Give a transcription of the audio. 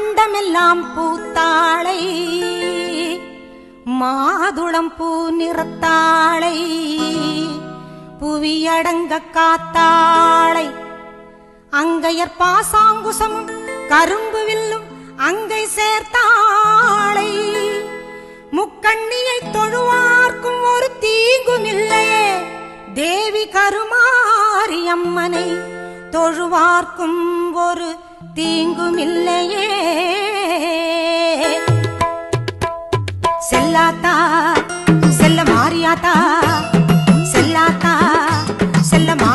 கண்டமெல்லாம் பூத்தாளை மாதுளம் பூ நிறத்தாளை புவியடங்க காத்தாளை அங்கையர் பாசாங்குசமும் கரும்பு வில்லும் அங்கை சேர்த்தாளை முக்கண்ணியை தொழுவார்க்கும் ஒரு தீங்கும் இல்லையே தேவி கருமாரி அம்மனை தொழுவார்க்கும் ஒரு தீங்கும் இல்லையே செல்லாத்தா செல்ல மாறியாத்தா. செல்லாத்தா செல்ல மாறி